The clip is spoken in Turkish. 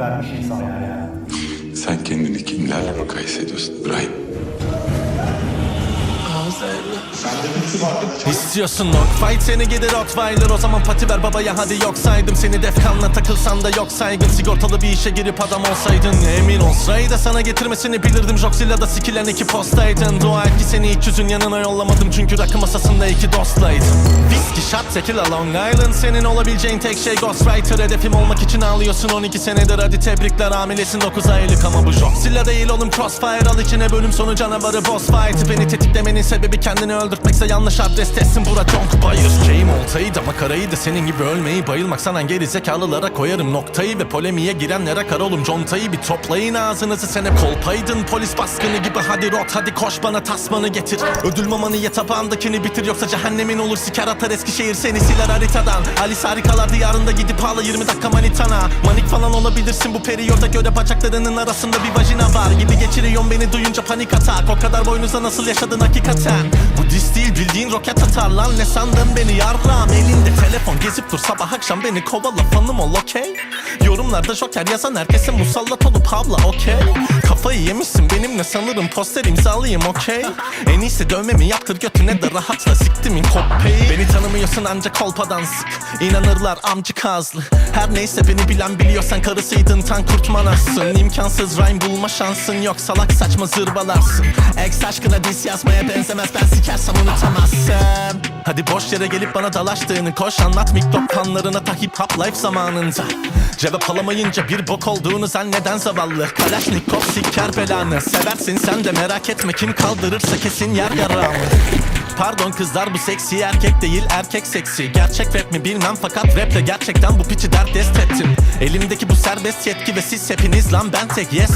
vermiş insanlar yani. Sen kendini kimlerle mukayese ediyorsun İbrahim? İstiyorsun fight seni gelir Rottweiler. O zaman pati ver babaya hadi yok saydım. Seni defkanla takılsan da yok saygın. Sigortalı bir işe girip adam olsaydın Emin ol. Sırayı da sana getirmesini bilirdim. Joxilla'da sikilen iki postaydın. Dua et ki seni ilk yüzün yanına yollamadım. Çünkü rakı masasında iki dostlaydın. Whiskey shot tequila Long Island. Senin olabileceğin tek şey Ghostwriter. Hedefim olmak için ağlıyorsun. 12 senedir Hadi tebrikler hamilesin. 9 aylık ama bu Joxilla değil oğlum. Crossfire Al içine bölüm sonu canavarı boss fight. Beni tetiklemenin sebebi kendini öldürtmekse yanlış adres teslim bura Conk Bayır. Şeyim oltayı da makarayı da senin gibi ölmeyi bayılmak sanan geri zekalılara koyarım noktayı Ve polemiğe girenlere kar oğlum contayı. Bir toplayın ağzınızı sen hep kolpaydın Polis baskını gibi. Hadi rot hadi koş bana tasmanı getir. Ödül mamanı ye tabağındakini bitir. Yoksa cehennemin olur siker atar Eskişehir seni siler haritadan. Alice harikalar diyarında gidip ağla 20 dakika manitana. Manik falan olabilirsin bu periyoda göre bacaklarının arasında bir vajina var. Gibi geçiriyorsun beni duyunca panik atak. O kadar boynuza nasıl yaşadın hakikaten? Bu dis değil bildiğin roket atar lan. Ne sandın beni yarram? Elinde telefon gezip dur. Sabah akşam beni kovala fanım ol okey? Yorumlarda joker yazan herkese musallat olup havla okey Kafayı yemişsin. Benimle sanırım poster imzalıyım okey? En iyisi dövmemi yaptır götüne de rahatla siktimin kopyayı. Beni tanımıyorsun ancak kolpadan sık. İnanırlar amcı kazlı Her neyse beni bilen biliyorsan karısıydın tan kurtmanasın İmkansız rhyme bulma şansın yok salak saçma zırbalarsın. Ex aşkına diss yazmaya benzemez ben sikersem unutamazsın. Hadi boş yere gelip bana dalaştığını koş anlat mikrofon ta hip hop life zamanında. Cevap alamayınca bir bok olduğunu zanneden zavallı. Kalaşnikov siker belanı Seversin sen de merak etme. Kim kaldırırsa kesin yer yaramı Pardon kızlar bu seksi erkek değil erkek seksi. Gerçek rap mi bilmem fakat raple gerçekten bu piçi dert ettim. Elimdeki bu serbest yetki ve siz hepiniz lan ben tek yes